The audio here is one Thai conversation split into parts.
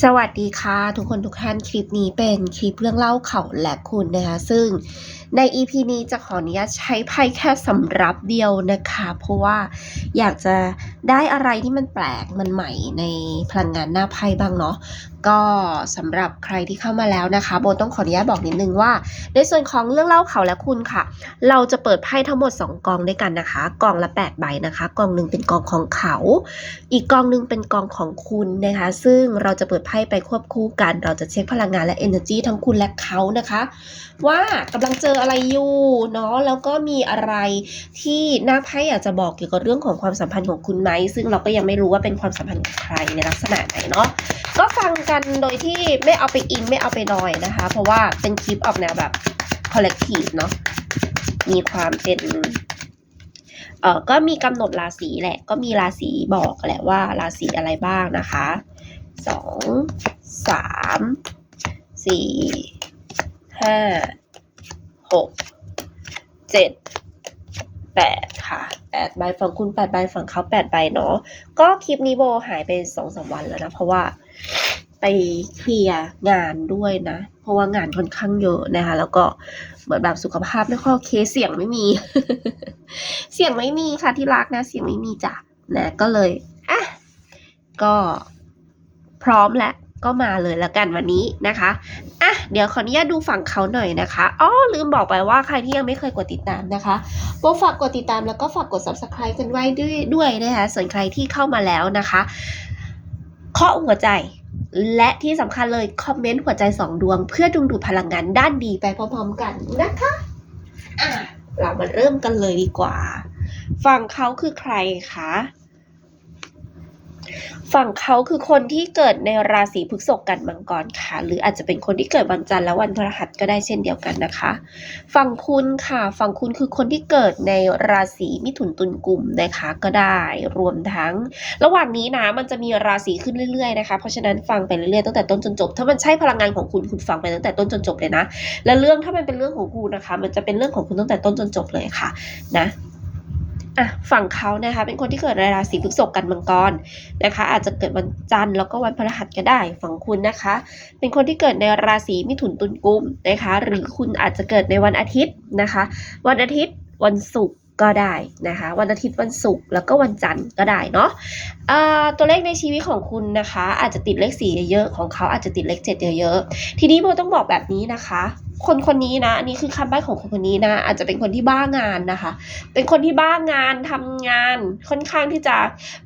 สวัสดีค่ะ ทุกคนทุกท่านคลิปนี้เป็นคลิปเรื่องเล่าเขาและคุณนะคะ ซึ่ง ใน EP นี้จะขออนุญาตใช้ไพ่แค่สำรับเดียวนะคะ เพราะว่าอยากจะได้อะไรที่มันแปลกมันใหม่ในพลังงานหน้าไพ่บ้างเนาะก็สำหรับใครที่เข้ามาแล้วนะคะ โบต้องขออนุญาตบอกนิดนึงว่า ในส่วนของเรื่องเล่าเขาและคุณค่ะ เราจะเปิดไพ่ทั้งหมด 2 กองด้วยกันนะคะ กองละ 8 ใบนะคะ กองหนึ่งเป็นกองของเขา อีกกองหนึ่งเป็นกองของคุณนะคะ ซึ่งเราจะเปิดไพ่ไปควบคู่กัน เราจะเช็คพลังงานและ energy ทั้งคุณและเขานะคะ ว่ากำลังเจออะไรอยู่เนาะแล้วก็มีอะไรที่หน้าไพ่อยากจะบอกเกี่ยวกับเรื่องของความสัมพันธ์ของคุณไหมซึ่งเราก็ยังไม่รู้ว่าเป็นความสัมพันธ์ของใครในลักษณะไหนเนาะก็ฟังกันโดยที่ไม่เอาไปอิงไม่เอาไปนอยนะคะ เพราะว่าเป็นคลิปออกแนวแบบ collective เนาะมีความเป็นเอ่อก็มีกำหนดราศีแหละ ก็มีราศีบอกแหละว่าราศีอะไรบ้างนะคะสองสามสี่ ห้าหกเจ็ดแปดค่ะแปดใบฝั่งคุณแปดใบฝั่งเขาแปดใบเนาะก็คลิปนี้โบหายไปสองสามวันแล้วนะ เพราะว่าไปเคลียร์งานด้วยนะ เพราะว่างานค่อนข้างเยอะนะคะ แล้วก็เหมือนแบบสุขภาพไม่ค่อยโอเคเสียงไม่มี เสียงไม่มีค่ะที่รักนะ เสียงไม่มีจ้ะนะก็เลยอะก็พร้อมแล้ว ก็มาเลยแล้วกันวันนี้นะคะอะเดี๋ยวขออนุญาตดูฝั่งเขาหน่อยนะคะอ๋อลืมบอกไปว่าใครที่ยังไม่เคยกดติดตามนะคะโบฝากกดติดตามแล้วก็ฝากกด subscribe กันไว้ด้วยด้วยนะคะส่วนใครที่เข้ามาแล้วนะคะเคาะหัวใจและที่สำคัญเลยคอมเมนต์หัวใจสองดวง เพื่อดึงดูดพลังงานด้านดีไปพร้อมๆกันนะคะอะเรามาเริ่มกันเลยดีกว่า ฝั่งเขาคือใครคะ ฝั่งเขาคือคนที่เกิดในราศีพฤษภกันมังกรค่ะ หรืออาจจะเป็นคนที่เกิดวันจันทร์และวันพฤหัสก็ได้เช่นเดียวกันนะคะ ฝั่งคุณค่ะฝั่งคุณคือคนที่เกิดในราศีมิถุนตุลกุมนะคะก็ได้รวมทั้ง ระหว่างนี้นะมันจะมีราศีขึ้นเรื่อยๆนะคะ เพราะฉะนั้นฟังไปเรื่อยๆตั้งแต่ต้นจนจบ ถ้ามันใช่พลังงานของคุณคุณฟังไปตั้งแต่ต้นจนจบเลยนะ และเรื่องถ้ามันเป็นเรื่องของคุณนะคะ มันจะเป็นเรื่องของคุณตั้งแต่ต้นจนจบเลยค่ะนะ อะฝั่งเขานะคะเป็นคนที่เกิดราศีพฤษภกันมังกรนะคะ อาจจะเกิดวันจันทร์แล้วก็วันพฤหัสก็ได้ฝั่งคุณนะคะ เป็นคนที่เกิดในราศีมิถุนตุลกุมนะคะ หรือคุณอาจจะเกิดในวันอาทิตย์นะคะ วันอาทิตย์วันศุกร์ก็ได้นะคะ วันอาทิตย์วันศุกร์แล้วก็วันจันทร์ก็ได้เนาะตัวเลขในชีวิตของคุณนะคะ อาจจะติดเลขสี่เยอะๆของเขาอาจจะติดเลขเจ็ดเยอะๆทีนี้โบต้องบอกแบบนี้นะคะ คนคนนี้นะอันนี้คือคำใบ้ของคนคนนี้นะ อาจจะเป็นคนที่บ้างานนะคะ เป็นคนที่บ้างานทำงานค่อนข้างที่จะ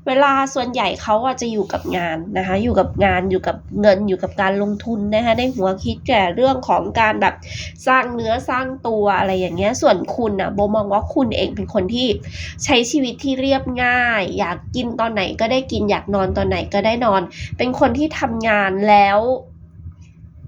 เวลาส่วนใหญ่เขาอะจจะอยู่กับงานนะคะ อยู่กับงานอยู่กับเงินอยู่กับการลงทุนนะคะในหัวคิดแต่เรื่องของการแบบสร้างเนื้อสร้างตัวอะไรอย่างเงี้ยส่วนคุณอะโบมองว่าคุณเองเป็นคนที่ใช้ชีวิตที่เรียบง่าย อยากกินตอนไหนก็ได้กินอยากนอนตอนไหนก็ได้นอน เป็นคนที่ทำงานแล้ว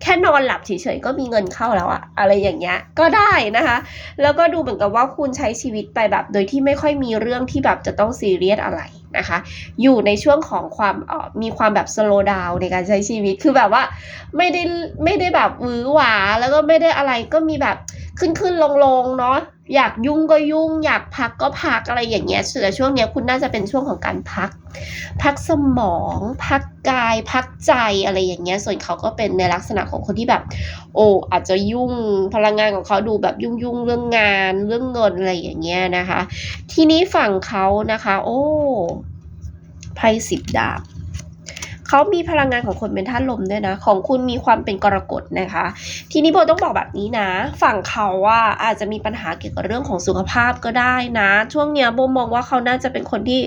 แค่นอนหลับเฉยๆก็มีเงินเข้าแล้วอะอะไรอย่างเงี้ยก็ได้นะคะ แล้วก็ดูเหมือนกับว่าคุณใช้ชีวิตไปแบบ โดยที่ไม่ค่อยมีเรื่องที่แบบจะต้องซีเรียสอะไรนะคะ อยู่ในช่วงของความออมีความแบบสโลว์ดาวในการใช้ชีวิตคือแบบว่าไม่ได้ไม่ได้แบบวื้อหวาแล้วก็ไม่ได้อะไรก็มีแบบ ขึ้นขึ้นลงลงเนาะอยากยุ่งก็ยุ่ง อยากพักก็พักอะไรอย่างเงี้ยแต่ช่วงเนี้ยคุณน่าจะเป็นช่วงของการพัก พักสมอง พักกาย พักใจอะไรอย่างเงี้ย ส่วนเขาก็เป็นในลักษณะของคนที่แบบ โอ้อาจจะยุ่งพลังงานของเขาดูแบบยุ่งยุ่งเรื่องงาน เรื่องเงินอะไรอย่างเงี้ยนะคะ ทีนี้ฝั่งเขานะคะ โอ้ไพ่สิบดาบ เขามีพลังงานของคนเป็นธาตุลมด้วยนะ ของคุณมีความเป็นกรกฎนะคะ ทีนี้โบต้องบอกแบบนี้นะ ฝั่งเขาว่าอาจจะมีปัญหาเกี่ยวกับเรื่องของสุขภาพก็ได้นะ ช่วงเนี้ยโบมองว่าเขาน่าจะเป็นคนที่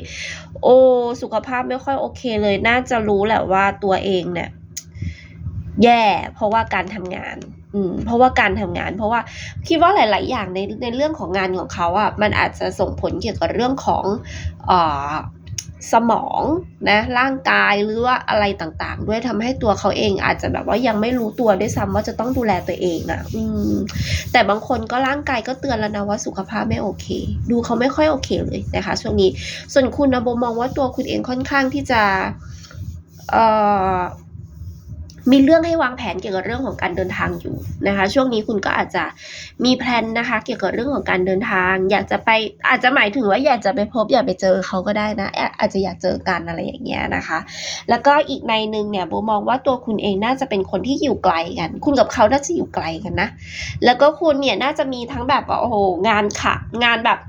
โอ้สุขภาพไม่ค่อยโอเคเลย น่าจะรู้แหละว่าตัวเองเนี่ยแย่เพราะว่าการทำงานอืมเพราะว่าการทำงาน เพราะว่าคิดว่าหลาย ๆ อย่างในในเรื่องของงานของเขาอะมันอาจจะส่งผลเกี่ยวกับเรื่องของอ่อ สมองนะร่างกายหรือว่าอะไรต่างๆ ด้วยทำให้ตัวเขาเองอาจจะแบบว่ายังไม่รู้ตัวด้วยซ้ำว่าจะต้องดูแลตัวเองอะ อืม แต่บางคนก็ร่างกายก็เตือนแล้วนะว่าสุขภาพไม่โอเค ดูเขาไม่ค่อยโอเคเลยนะคะช่วงนี้ส่วนคุณนะโบมองว่าตัวคุณเองค่อนข้างที่จะ เอ่อ มีเรื่องให้วางแผนเกี่ยวกับเรื่องของการเดินทางอยู่นะคะ ช่วงนี้คุณก็อาจจะมีแพลนนะคะ เกี่ยวกับเรื่องของการเดินทาง อยากจะไปอาจจะหมายถึงว่าอยากจะไปพบอยากไปเจอเขาก็ได้นะ อาจจะอยากเจอกันอะไรอย่างเงี้ยนะคะ แล้วก็อีกในหนึ่งเนี่ยโบมองว่าตัวคุณเองน่าจะเป็นคนที่อยู่ไกลกัน คุณกับเขาน่าจะอยู่ไกลกันนะ แล้วก็คุณเนี่ยน่าจะมีทั้งแบบว่าโอ้โหงานค่ะ งานแบบ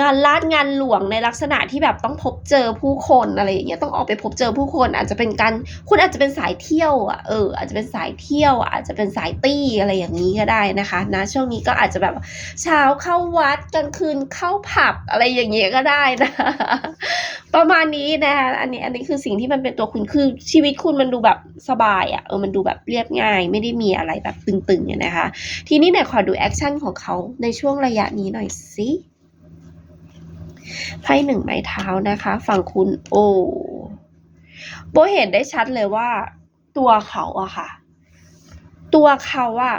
งานลาดงานหลวงในลักษณะที่แบบต้องพบเจอผู้คนอะไรอย่างเงี้ยต้องออกไปพบเจอผู้คน อาจจะเป็นการคุณอาจจะเป็นสายเที่ยวอะเอออาจจะเป็นสายเที่ยว อาจจะเป็นสายตี้อะไรอย่างนี้ก็ได้นะคะนะช่วงนี้ก็อาจจะแบบเช้าเข้าวัดกลางคืนเข้าผับอะไรอย่างเงี้ยก็ได้นะ ประมาณนี้นะคะอันนี้อันนี้คือสิ่งที่มันเป็นตัวคุณคือชีวิตคุณมันดูแบบสบายอะเออมันดูแบบเรียบง่าย ไม่ได้มีอะไรแบบตึงๆเนี่ยนะคะ ทีนี้เนี่ยขอดูแอคชั่นของเขาในช่วงระยะนี้หน่อยสิ ไพ่หนึ่งไม้เท้านะคะ ฝั่งคุณโอ้โบเห็นได้ชัดเลยว่า ตัวเขาอะค่ะ ตัวเขาอะ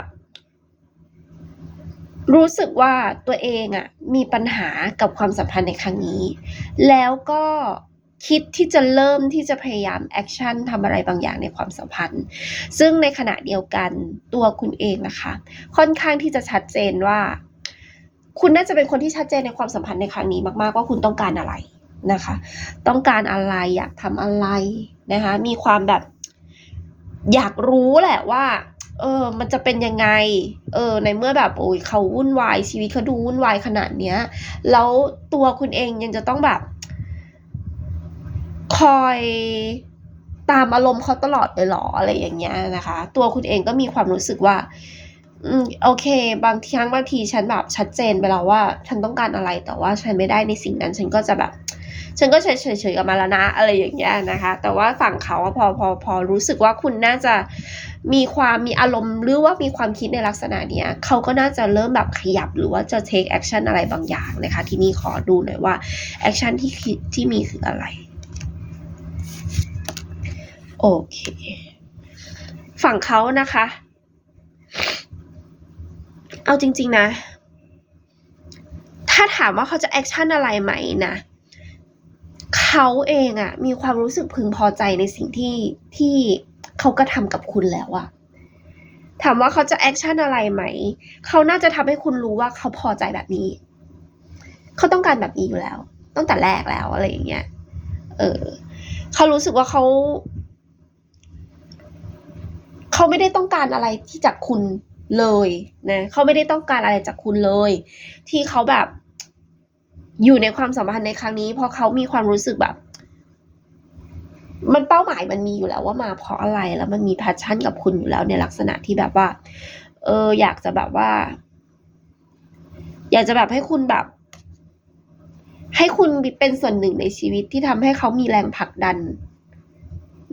รู้สึกว่าตัวเองอะมีปัญหากับความสัมพันธ์ในครั้งนี้ แล้วก็คิดที่จะเริ่มที่จะพยายามแอคชั่นทำอะไรบางอย่างในความสัมพันธ์ ซึ่งในขณะเดียวกันตัวคุณเองนะคะ ค่อนข้างที่จะชัดเจนว่า คุณน่าจะเป็นคนที่ชัดเจนในความสัมพันธ์ในครั้งนี้มาก ๆ ว่าคุณต้องการอะไรนะคะ ต้องการอะไรอยากทำอะไรนะคะ มีความแบบ อยากรู้แหละว่า เออ มันจะเป็นยังไง เออ ในเมื่อแบบโอ้ยเขาวุ่นวายชีวิตเขาดูวุ่นวายขนาดเนี้ย แล้วตัวคุณเองยังจะต้องแบบ คอยตามอารมณ์เขาตลอดเลยหรออะไรอย่างเงี้ยนะคะ ตัวคุณเองก็มีความรู้สึกว่า อืมโอเค บางทีครั้งบางทีฉันแบบชัดเจนไปแล้วว่า ฉันต้องการอะไรแต่ว่าฉันไม่ได้ในสิ่งนั้น ฉันก็จะแบบ ฉันก็เฉยเฉยๆกับมาแล้วนะอะไรอย่างเงี้ยนะคะ แต่ว่าฝั่งเขาอพอพอพอรู้สึกว่าคุณน่าจะมีความมีอารมณ์หรือว่ามีความคิดในลักษณะเนี้ยเขาก็น่าจะเริ่มแบบขยับหรือว่าจะ take action อะไรบางอย่างนะคะ ที่นี่ขอดูหน่อยว่า action ที่คิดที่มีคืออะไรโอเค ฝั่งเขานะคะ เอาจริง ๆ นะ ถ้าถามว่าเขาจะแอคชั่นอะไรไหมนะเขาเองอะมีความรู้สึกพึงพอใจในสิ่งที่ที่เขาก็ทำกับคุณแล้วอะถามว่าเขาจะแอคชั่นอะไรไหม เขาน่าจะทำให้คุณรู้ว่าเขาพอใจแบบนี้ เขาต้องการแบบนี้อยู่แล้ว ตั้งแต่แรกแล้วอะไรอย่างเงี้ย เออ เขารู้สึกว่าเขา เขาไม่ได้ต้องการอะไรที่จากคุณ เลยนะเขาไม่ได้ต้องการอะไรจากคุณเลย ที่เขาแบบ อยู่ในความสัมพันธ์ในครั้งนี้ เพราะเขามีความรู้สึกแบบ มันเป้าหมายมันมีอยู่แล้วว่ามาเพราะอะไรแล้วมันมีแพชชั่นกับคุณอยู่แล้วในลักษณะที่แบบว่า เออ อยากจะแบบว่า อยากจะแบบให้คุณแบบ ให้คุณเป็นส่วนหนึ่งในชีวิตที่ทำให้เขามีแรงผลักดัน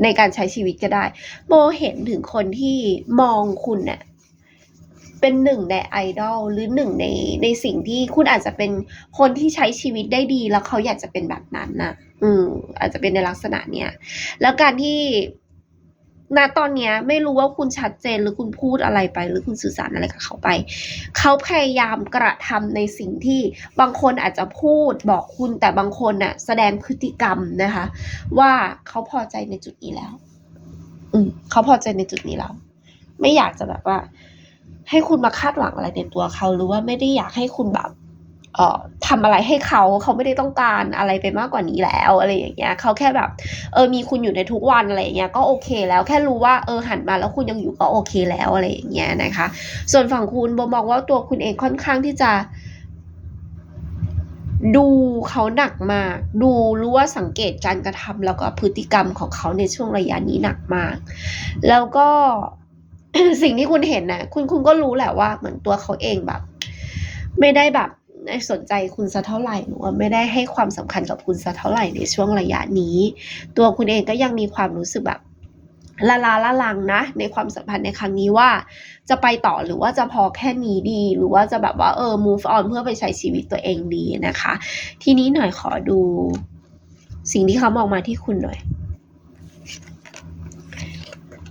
ในการใช้ชีวิตก็ได้ โมเห็นถึงคนที่มองคุณเนี่ย เป็นหนึ่งในไอดอลหรือหนึ่งในในสิ่งที่คุณอาจจะเป็นคนที่ใช้ชีวิตได้ดีแล้วเขาอยากจะเป็นแบบนั้นนะอืมอาจจะเป็นในลักษณะเนี้ยแล้วการที่ณตอนเนี้ยไม่รู้ว่าคุณชัดเจนหรือคุณพูดอะไรไป หรือคุณสื่อสารอะไรกับเขาไป เขาพยายามกระทำในสิ่งที่บางคนอาจจะพูดบอกคุณแต่บางคนน่ะ แสดงพฤติกรรมนะคะ ว่าเขาพอใจในจุดนี้แล้ว อืมเขาพอใจในจุดนี้แล้ว ไม่อยากจะแบบว่า ให้คุณมาคาดหวังอะไรในตัวเขาหรือว่าไม่ได้อยากให้คุณแบบเอ่อทำอะไรให้เขาเขาไม่ได้ต้องการอะไรไปมากกว่านี้แล้วอะไรอย่างเงี้ยเขาแค่แบบเออมีคุณอยู่ในทุกวันอะไรอย่างเงี้ยก็โอเคแล้วแค่รู้ว่าเออหันมาแล้วคุณยังอยู่ก็โอเคแล้วอะไรอย่างเงี้ยนะคะ ส่วนฝั่งคุณโบมองว่าตัวคุณเองค่อนข้างที่จะ ดูเขาหนักมาก ดูรู้ว่าสังเกตการกระทำแล้วก็พฤติกรรมของเขาในช่วงระยะนี้หนักมาก แล้วก็ สิ่งที่คุณเห็นนะคุณคุณก็รู้แหละว่า เหมือนตัวเขาเองแบบ ไม่ได้แบบสนใจคุณสักเท่าไหร่หรือว่าไม่ได้ให้ความสำคัญกับคุณสักเท่าไหร่ในช่วงระยะนี้ ตัวคุณเองก็ยังมีความรู้สึกแบบละลาละลังนะ ในความสัมพันธ์ในครั้งนี้ว่า จะไปต่อหรือว่าจะพอแค่นี้ดี หรือว่าจะแบบว่าเออ move on เพื่อไปใช้ชีวิตตัวเองดีนะคะ ทีนี้หน่อยขอดู สิ่งที่เขามองมาที่คุณหน่อย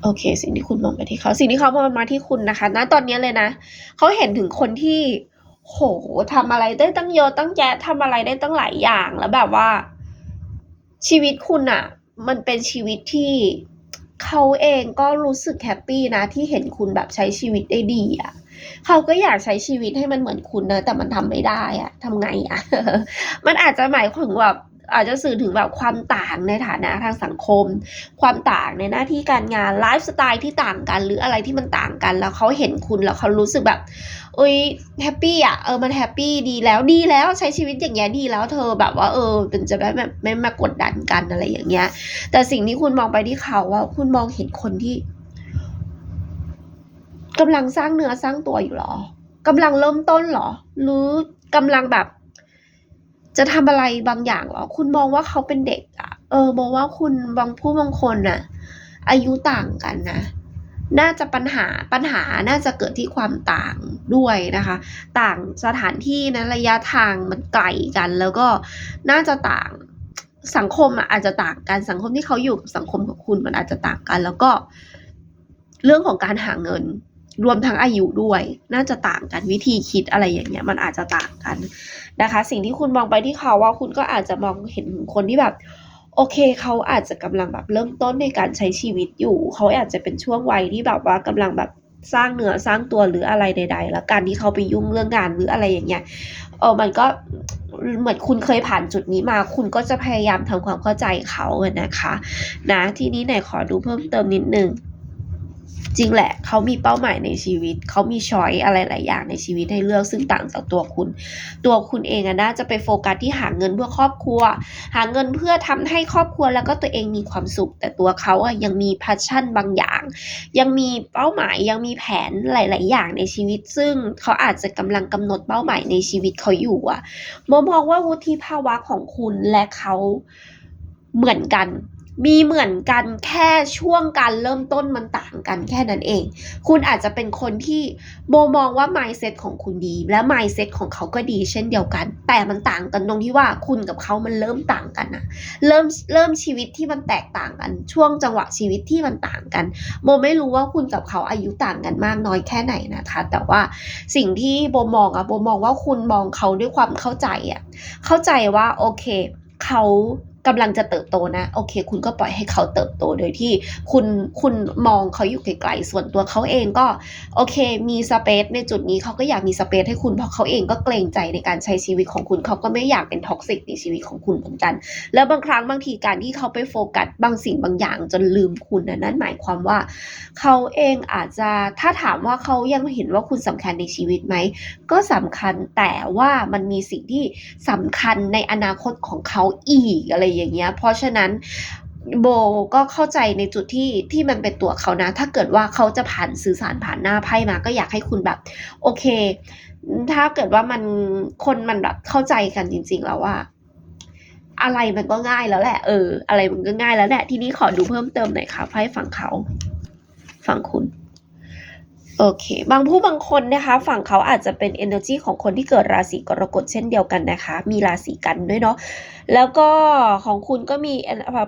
โอเค สิ่งที่คุณมองไปที่เขา สิ่งที่เขามองมาที่คุณนะคะณตอนนี้เลยนะเขาเห็นถึงคนที่ โหทำอะไรได้ตั้งเยอะตั้งแยะทำอะไรได้ตั้งหลายอย่างแล้วแบบว่า ชีวิตคุณอะมันเป็นชีวิตที่เขาเองก็รู้สึกแฮปปี้นะ ที่เห็นคุณแบบใช้ชีวิตได้ดีอะเขาก็อยากใช้ชีวิตให้มันเหมือนคุณนะ แต่มันทำไม่ได้อะทำไงอะมันอาจจะหมายถึงแบบ อาจจะสื่อถึงแบบความต่างในฐานะทางสังคม ความต่างในหน้าที่การงานไลฟ์สไตล์ที่ต่างกัน หรืออะไรที่มันต่างกัน แล้วเขาเห็นคุณแล้วเขารู้สึกแบบเอ้ยแฮปปี้อะเออมันแฮปปี้ดีแล้วดีแล้วใช้ชีวิตอย่างเงี้ยดีแล้วเธอแบบว่าเออเป็นจะไม่แบบไม่มากดดันกันอะไรอย่างเงี้ย แต่สิ่งที่คุณมองไปที่เขาว่าคุณมองเห็นคนที่กำลังสร้างเนื้อสร้างตัวอยู่หรอกำลังเริ่มต้นหรอ หรือกำลังแบบ จะทำอะไรบางอย่างหรอ คุณมองว่าเขาเป็นเด็กอะเออมองว่าคุณบางผู้บางคนน่ะ อายุต่างกันนะ น่าจะปัญหาปัญหาน่าจะเกิดที่ความต่างด้วยนะคะ ต่างสถานที่นะระยะทางมันไกลกัน แล้วก็น่าจะต่างสังคมอะอาจจะต่างกันสังคมที่เขาอยู่กับสังคมของคุณมันอาจจะต่างกัน แล้วก็เรื่องของการหาเงิน รวมทั้งอายุด้วย น่าจะต่างกันวิธีคิดอะไรอย่างเงี้ยมันอาจจะต่างกันนะคะ สิ่งที่คุณมองไปที่เขาว่าคุณก็อาจจะมองเห็นคนที่แบบ โอเคเขาอาจจะกำลังแบบเริ่มต้นในการใช้ชีวิตอยู่ เขาอาจจะเป็นช่วงวัยที่แบบว่ากำลังแบบสร้างเนื้อสร้างตัวหรืออะไรใด ๆ แล้วการที่เขาไปยุ่งเรื่องงานหรืออะไรอย่างเงี้ยเออมันก็เหมือนคุณเคยผ่านจุดนี้มา คุณก็จะพยายามทำความเข้าใจเขาอะนะคะ นะ ทีนี้ไหนขอดูเพิ่มเติมนิดนึง จริงแหละเขามีเป้าหมายในชีวิต เขามีช้อยอะไรหลายอย่างในชีวิตให้เลือกซึ่งต่างจากตัวคุณ ตัวคุณเองอะน่าจะไปโฟกัสที่หาเงินเพื่อครอบครัว หาเงินเพื่อทำให้ครอบครัวแล้วก็ตัวเองมีความสุข แต่ตัวเขาอะยังมีพัชชั่นบางอย่าง ยังมีเป้าหมายยังมีแผนหลาย ๆ อย่างในชีวิต ซึ่งเขาอาจจะกำลังกำหนดเป้าหมายในชีวิตเขาอยู่อะโมมองว่าวุฒิภาวะของคุณและเขาเหมือนกัน มีเหมือนกันแค่ช่วงการเริ่มต้นมันต่างกันแค่นั้นเอง คุณอาจจะเป็นคนที่โมมองว่า mindset ของคุณดี และ mindset ของเขาก็ดีเช่นเดียวกัน แต่มันต่างกันตรงที่ว่าคุณกับเขามันเริ่มต่างกันอะเริ่มเริ่มชีวิตที่มันแตกต่างกัน ช่วงจังหวะชีวิตที่มันต่างกัน โมไม่รู้ว่าคุณกับเขาอายุต่างกันมากน้อยแค่ไหนนะคะ แต่ว่าสิ่งที่โบมองอะโบมองว่าคุณมองเขาด้วยความเข้าใจอะเข้าใจว่าโอเค เขา กำลังจะเติบโตนะ โอเค คุณก็ปล่อยให้เขาเติบโตโดยที่คุณคุณมองเขาอยู่ไกลๆส่วนตัวเขาเองก็ โอเค มีสเปซในจุดนี้เขาก็อยากมีสเปซให้คุณเพราะเขาเองก็เกรงใจในการใช้ชีวิตของคุณเขาก็ไม่อยากเป็นท็อกซิกในชีวิตของคุณเหมือนกัน แล้วบางครั้งบางทีการที่เขาไปโฟกัสบางสิ่งบางอย่างจนลืมคุณนะนั่นหมายความว่า เขาเองอาจจะถ้าถามว่าเขายังเห็นว่าคุณสำคัญในชีวิตไหมก็สำคัญแต่ว่ามันมีสิ่งที่สำคัญในอนาคตของเขาอีกอะไรอย่างเงี้ย เพราะฉะนั้นโบก็เข้าใจในจุดที่ที่มันเป็นตัวเขานะ ถ้าเกิดว่าเขาจะผ่านสื่อสารผ่านหน้าไพ่มา ก็อยากให้คุณแบบ โอเค ถ้าเกิดว่ามันคนมันแบบเข้าใจกันจริง ๆ แล้วว่า อะไรมันก็ง่ายแล้วแหละ เออ อะไรมันก็ง่ายแล้วแหละ ทีนี้ขอดูเพิ่มเติมหน่อยค่ะไพ่ฝั่งเขา ฝั่งคุณ โอเค บางผู้บางคนนะคะ ฝั่งเขาอาจจะเป็น energy ของคนที่เกิดราศีกรกฎเช่นเดียวกันนะคะ มีราศีกันด้วยเนาะ แล้วก็ของคุณก็มี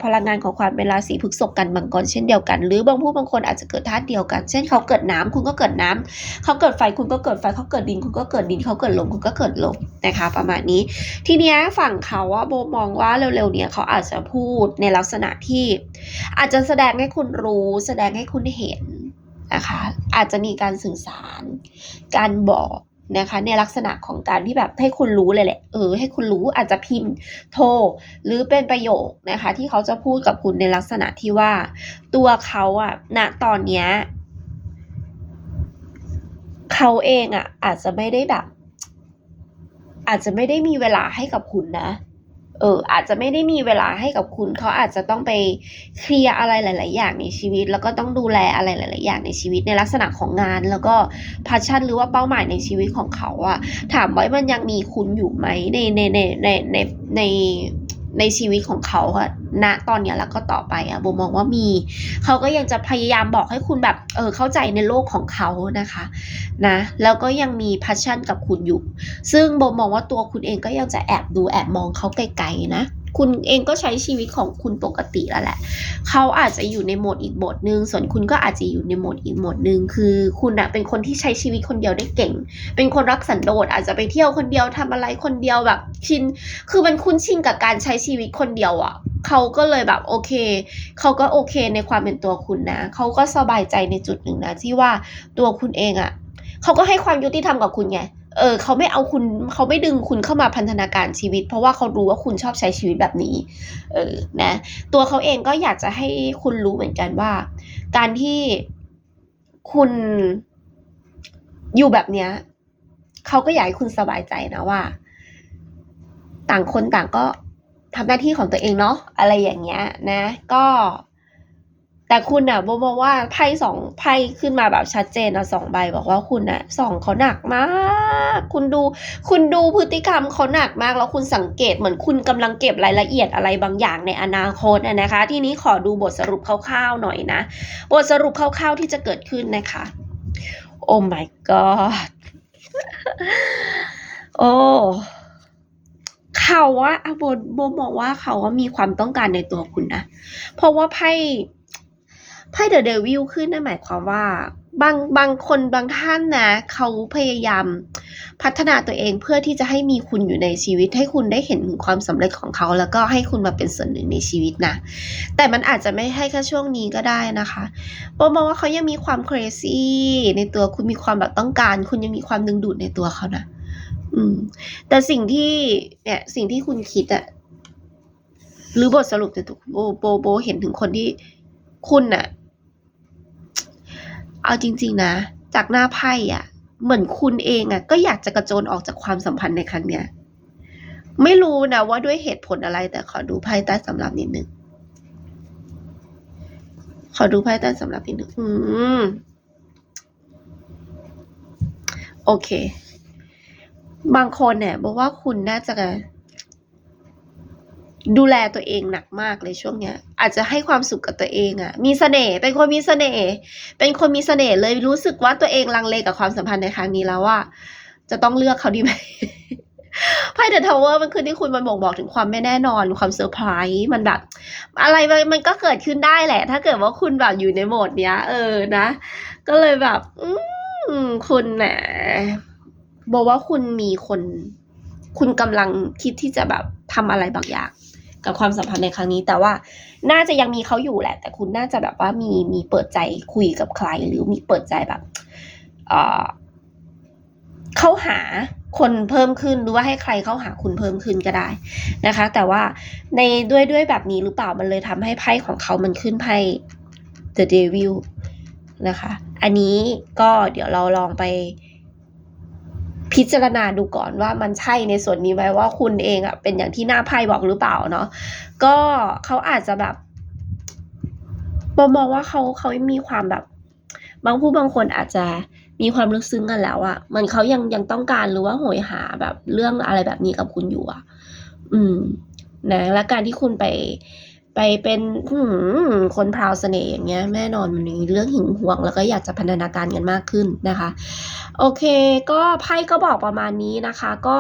พลังงานของความเป็นราศีพฤษภกันมังกรเช่นเดียวกัน หรือบางผู้บางคนอาจจะเกิดธาตุเดียวกัน เช่นเขาเกิดน้ำคุณก็เกิดน้ำเขาเกิดไฟคุณก็เกิดไฟ เขาเกิดดินคุณก็เกิดดิน เขาเกิดลมคุณก็เกิดลมนะคะ ประมาณนี้ ทีเนี้ยฝั่งเขาว่าโบมองว่าเร็วๆเนี้ยเขาอาจจะพูดในลักษณะที่ อาจจะแสดงให้คุณรู้ แสดงให้คุณเห็น นะคะ อาจจะมีการสื่อสาร การบอกนะคะ ในลักษณะของการที่แบบให้คุณรู้เลยแหละ เออ ให้คุณรู้อาจจะพิมพ์ โทร หรือเป็นประโยคนะคะ ที่เขาจะพูดกับคุณในลักษณะที่ว่า ตัวเขาอะณตอนเนี้ยเขาเองอะอาจจะไม่ได้แบบ อาจจะไม่ได้มีเวลาให้กับคุณนะ เอออาจจะไม่ได้มีเวลาให้กับคุณเขาอาจจะต้องไปเคลียร์อะไรหลาย ๆ อย่างในชีวิต แล้วก็ต้องดูแลอะไรหลาย ๆ อย่างในชีวิตในลักษณะของงาน แล้วก็พาชั่นหรือว่าเป้าหมายในชีวิตของเขาอะถามว่ามันยังมีคุณอยู่ไหมในในในในในใน ในชีวิตของเขาอะณตอนเนี้ยแล้วก็ต่อไปอะโบมองว่ามี เขาก็ยังจะพยายามบอกให้คุณแบบ เออเข้าใจในโลกของเขานะคะ นะ แล้วก็ยังมีพัชชั่นกับคุณอยู่ ซึ่งโบมองว่าตัวคุณเองก็ยังจะแอบดูแอบมองเขาไกลๆนะ คุณเองก็ใช้ชีวิตของคุณปกติแล้วแหละ เขาอาจจะอยู่ในโหมดอีกโหมดหนึ่งส่วนคุณก็อาจจะอยู่ในโหมดอีกโหมดหนึ่งคือ คุณอะเป็นคนที่ใช้ชีวิตคนเดียวได้เก่ง เป็นคนรักสันโดษอาจจะไปเที่ยวคนเดียวทำอะไรคนเดียวแบบชิน คือมันคุ้นชินกับการใช้ชีวิตคนเดียวอะเขาก็เลยแบบโอเค เขาก็โอเคในความเป็นตัวคุณนะ เขาก็สบายใจในจุดหนึ่งนะที่ว่าตัวคุณเองอะเขาก็ให้ความยุติธรรมกับคุณไง เออเขาไม่เอาคุณเขาไม่ดึงคุณเข้ามาพันธนาการชีวิต เพราะว่าเขารู้ว่าคุณชอบใช้ชีวิตแบบนี้ เออนะ ตัวเขาเองก็อยากจะให้คุณรู้เหมือนกันว่า การที่คุณอยู่แบบเนี้ยเขาก็อยากให้คุณสบายใจนะว่า ต่างคนต่างก็ทำหน้าที่ของตัวเองเนาะอะไรอย่างเงี้ยนะ ก็ แต่คุณน่ะโบมองว่าไพ่สองไพ่ขึ้นมาแบบชัดเจนนะสองใบบอกว่าคุณน่ะสองเขาหนักมาก คุณดู คุณดูพฤติกรรมเขาหนักมาก แล้วคุณสังเกตเหมือนคุณกำลังเก็บรายละเอียดอะไรบางอย่างในอนาคตอะนะคะ ทีนี้ขอดูบทสรุปคร่าวๆหน่อยนะ บทสรุปคร่าวๆที่จะเกิดขึ้นนะคะ โอ้ my god โอ้เขาว่าอะโบโบมองว่าเขาว่ามีความต้องการในตัวคุณนะ เพราะว่าไพ่ ไพ่เดอะเดวิลขึ้นนั่นหมายความว่า บางบางคนบางท่านนะเขาพยายามพัฒนาตัวเองเพื่อที่จะให้มีคุณอยู่ในชีวิต ให้คุณได้เห็นถึงความสำเร็จของเขา แล้วก็ให้คุณมาเป็นส่วนหนึ่งในชีวิตนะ แต่มันอาจจะไม่ให้แค่ช่วงนี้ก็ได้นะคะโบมองว่าเขายังมีความ crazy ในตัวคุณมีความแบบต้องการ คุณยังมีความดึงดูดในตัวเขานะอืม แต่สิ่งที่เนี่ยสิ่งที่คุณคิดอะหรือบทสรุปแต่ตัวโบโบโบเห็นถึงคนที่คุณอะ เอาจริง ๆ นะ จากหน้าไพ่อะเหมือนคุณเองอะก็อยากจะกระโจนออกจากความสัมพันธ์ในครั้งเนี้ยไม่รู้นะว่าด้วยเหตุผลอะไร แต่ขอดูไพ่ใต้สำรับนิดนึงขอดูไพ่ใต้สำรับนิดนึงอืมโอเค บางคนเนี่ยบอกว่าคุณน่าจะ ดูแลตัวเองหนักมากเลยช่วงเนี้ย อาจจะให้ความสุขกับตัวเองอะมีเสน่ห์เป็นคนมีเสน่ห์เป็นคนมีเสน่ห์เลยรู้สึกว่าตัวเองลังเลกับความสัมพันธ์ในครั้งนี้แล้วว่า จะต้องเลือกเขาดีไหมไพ่เดอะทาวเวอร์มันคือที่คุณมันบ่งบอกถึงความไม่แน่นอนความเซอร์ไพรส์มันแบบ อะไรมันก็เกิดขึ้นได้แหละ ถ้าเกิดว่าคุณแบบอยู่ในโหมดเนี้ย เออนะ ก็เลยแบบ อืมคุณแหมบอกว่าคุณมีคน คุณกำลังคิดที่จะแบบทำอะไรบางอย่าง กับความสัมพันธ์ในครั้งนี้ แต่ว่าน่าจะยังมีเขาอยู่แหละ แต่คุณน่าจะแบบว่ามีมีเปิดใจคุยกับใคร หรือมีเปิดใจแบบเอ่อเข้าหาคนเพิ่มขึ้นหรือว่าให้ใครเข้าหาคุณเพิ่มขึ้นก็ได้นะคะ แต่ว่าในด้วยด้วยแบบนี้หรือเปล่ามันเลยทำให้ไพ่ของเขามันขึ้นไพ่ The Devil นะคะ อันนี้ก็เดี๋ยวเราลองไป พิจารณาดูก่อนว่ามันใช่ในส่วนนี้ไหมว่าคุณเองอะเป็นอย่างที่หน้าไพ่บอกหรือเปล่าเนาะก็เขาอาจจะแบบบอมองว่าเขาเขามีความแบบ บางผู้บางคนอาจจะมีความลึกซึ้งกันแล้วอะมันเขายังยังต้องการหรือว่าโหยหาแบบเรื่องอะไรแบบนี้กับคุณอยู่อะอืมนะและการที่คุณไป ไปเป็นคนพราวเสน่ห์อย่างเงี้ยแน่นอนมันมีเรื่องหึงหวง แล้วก็อยากจะพันธนาการกันมากขึ้นนะคะ โอเค ก็ไพ่ก็บอกประมาณนี้นะคะ ก็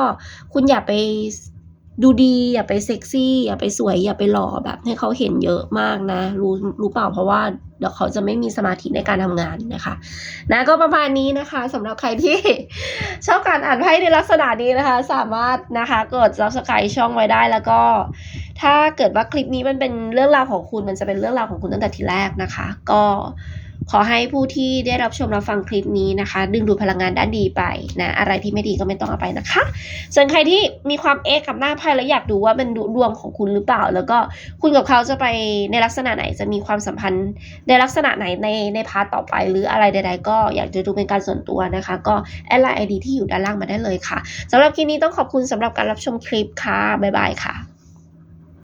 คุณอย่าไปดูดีอย่าไปเซ็กซี่อย่าไปสวยอย่าไปหล่อแบบให้เขาเห็นเยอะมากนะ รู้รู้เปล่าเพราะว่าเดี๋ยวเขาจะไม่มีสมาธิในการทำงานนะคะนะก็ประมาณนี้นะคะสำหรับใครที่ชอบการอ่านไพ่ในลักษณะนี้นะคะ สามารถนะคะกด subscribe ช่องไว้ได้แล้วก็ ถ้าเกิดว่าคลิปนี้มันเป็นเรื่องราวของคุณมันจะเป็นเรื่องราวของคุณตั้งแต่ทีแรกนะคะ ก็ขอให้ผู้ที่ได้รับชมรับฟังคลิปนี้นะคะ ดึงดูดพลังงานด้านดีไปนะอะไรที่ไม่ดีก็ไม่ต้องเอาไปนะคะ ส่วนใครที่มีความเอกกับหน้าไพ่แล้วอยากดูว่าเป็นดวงของคุณหรือเปล่า แล้วก็คุณกับเขาจะไปในลักษณะไหนจะมีความสัมพันธ์ในลักษณะไหนในในพาร์ตต่อไป หรืออะไรใด ๆ ก็อยากจะดูเป็นการส่วนตัวนะคะ ก็แอดไลน์ไอดีที่อยู่ด้านล่างมาได้เลยค่ะสำหรับคลิปนี้ต้องขอบคุณสำหรับการรับชมคลิปค่ะบ๊ายบายค่ะ